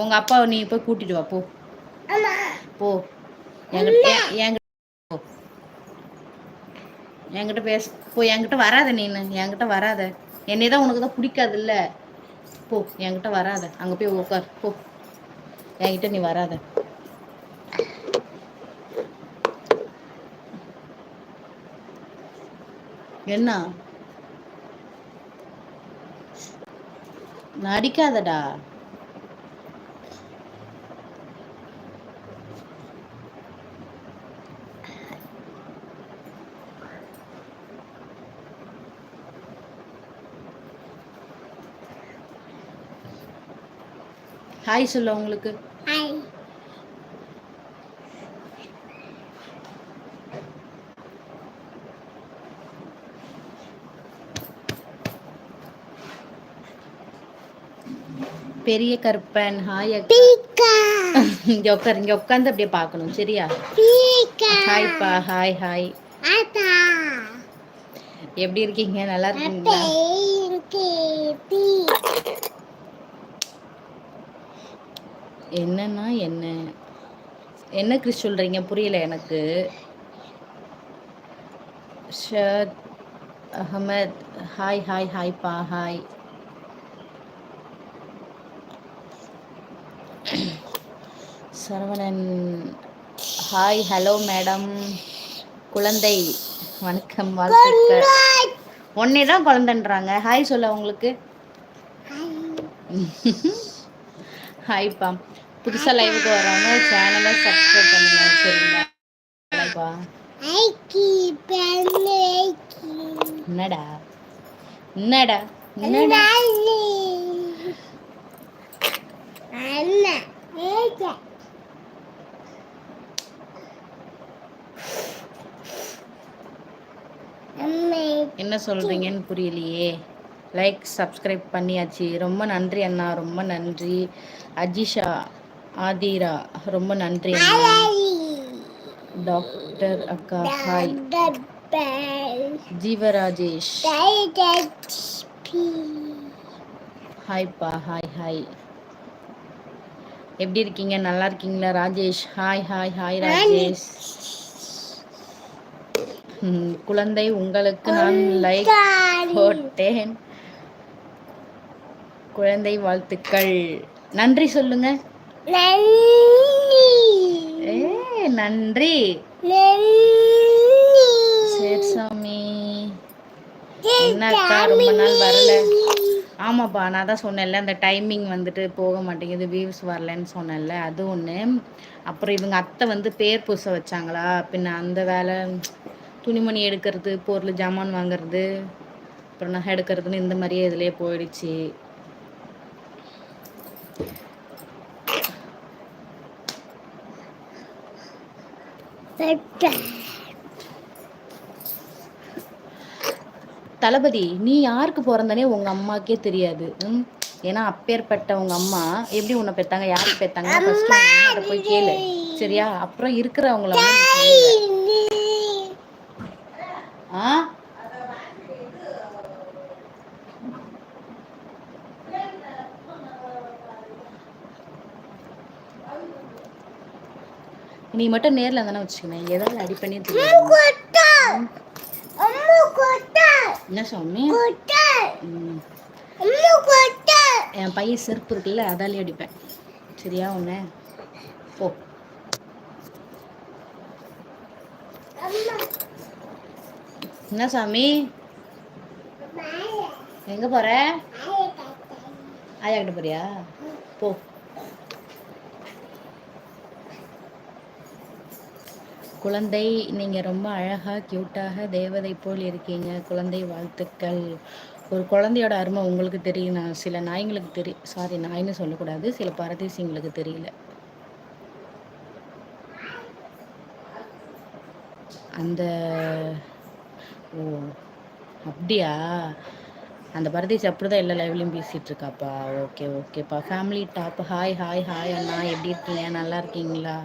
உங்க அப்பாவை நீ போய் கூட்டிட்டு வா போ. போ. என்கிட்ட என்கிட்ட பேச. போ என்கிட்ட வராத நீனு. என்கிட்ட வராத. என்னை தான் உனக்கு தான் பிடிக்காது இல்ல போ என்கிட்ட வராத. அங்கே போய் உட்கார் போ. என்கிட்ட நீ வராத. என்ன? நடிக்காதடா. ஹாய் சொல்ல உங்களுக்கு. பெரிய கருப்பன் ஹாய் இங்க உட்காரு இங்க உட்காந்து அப்படியே பார்க்கணும் சரியா? ஹாய்ப்பா ஹாய் ஹாய் எப்படி இருக்கீங்க? நல்லா இருக்கீங்களா? என்னன்னா என்ன? என்ன கிறிஸ் சொல்றீங்க? புரியல எனக்கு. Shad Ahmed hi hi ஹாய்ப்பா hi Saravanan. Hi hello madam குழந்தை வணக்கம் வாழ்த்துக்கள். ஒன்னே தான் குழந்தைன்றாங்க. ஹாய் சொல்ல உங்களுக்கு ஹாய்ப்பா புதுசாக லைவுக்கு வராங்க சேனலை சப்ஸ்கிரைப் பண்ணுங்க. சரிங்களா? என்னடா? என்னடா? என்னடா? என்ன? சொல்றீங்கன்னு புரியலையே. லைக் சப்ஸ்கிரைப் பண்ணியாச்சு. ரொம்ப நன்றி அண்ணா. ரொம்ப நன்றி. அஜிஷா ஆதிரா ரொம்ப நன்றி அண்ணா. டாக்டர் அக்கா ஹாய் ஜீவராஜேஷ். ஹாய்ப்பா ஹாய் ஹாய் எப்படி இருக்கீங்க? நல்லா இருக்கீங்களா Rajesh? Hi hi hi Rajesh. குழந்தை உங்களுக்கு நான் லைக் போட்டேன். குழந்தை வாழ்த்துக்கள். நன்றி சொல்லுங்க. நன்றி. சரி சாமி. என்னக்கா ரொம்ப நாள் வரல. ஆமாப்பா நான் தான் சொன்னேன்ல அந்த டைமிங் வந்துட்டு போக மாட்டேங்குது வியூஸ் வரலன்னு சொன்னேன்ல அது ஒன்று அப்புறம் இவங்க அத்தை வந்து பேர் பூச வச்சாங்களா பின்ன அந்த வேலை துணிமணி எடுக்கிறது பொருள் ஜாமான் வாங்குறது அப்புறம் நகை எடுக்கிறதுன்னு இந்த மாதிரியே இதுலேயே போயிடுச்சு. தளபதி நீ யாருக்கு பிறந்தனே உங்க அம்மாக்கே தெரியாது. ம் ஏன்னா அப்பேற்பட்ட உங்க அம்மா எப்படி உன்னை பெத்தாங்க யாருக்கு பெத்தாங்க போய் கேளு. சரியா? அப்புறம் இருக்கிறவங்கள ஆ? நீ மட்டும் நேர்ல தானே வச்சுக்கணும் ஏதாவது அடி பண்ணி என்ன சாமி? என் பையன் செருப்பு இருக்குல்ல அதாலே அடிப்பேன். சரியா ஒன்று போ. என்ன சாமி? எங்க போற? ஆயா கிட்ட போறியா? போ. குழந்தை நீங்கள் ரொம்ப அழகாக க்யூட்டாக தேவதை போல் இருக்கீங்க. குழந்தை வாழ்த்துக்கள். ஒரு குழந்தையோட அருமை உங்களுக்கு தெரியும். நான் சில நாய்ங்களுக்கு தெரியும் சாரி நாய்னு சொல்லக்கூடாது. சில பரதேசிங்களுக்கு தெரியல. அந்த ஓ அப்படியா? அந்த பரதேசி அப்படிதான் எல்லா லைவ்லையும் பேசிகிட்டு இருக்காப்பா ஓகே ஓகேப்பா. Family top hi hi hi அண்ணா. எப்படி இருக்கீங்க? நல்லா இருக்கீங்களா?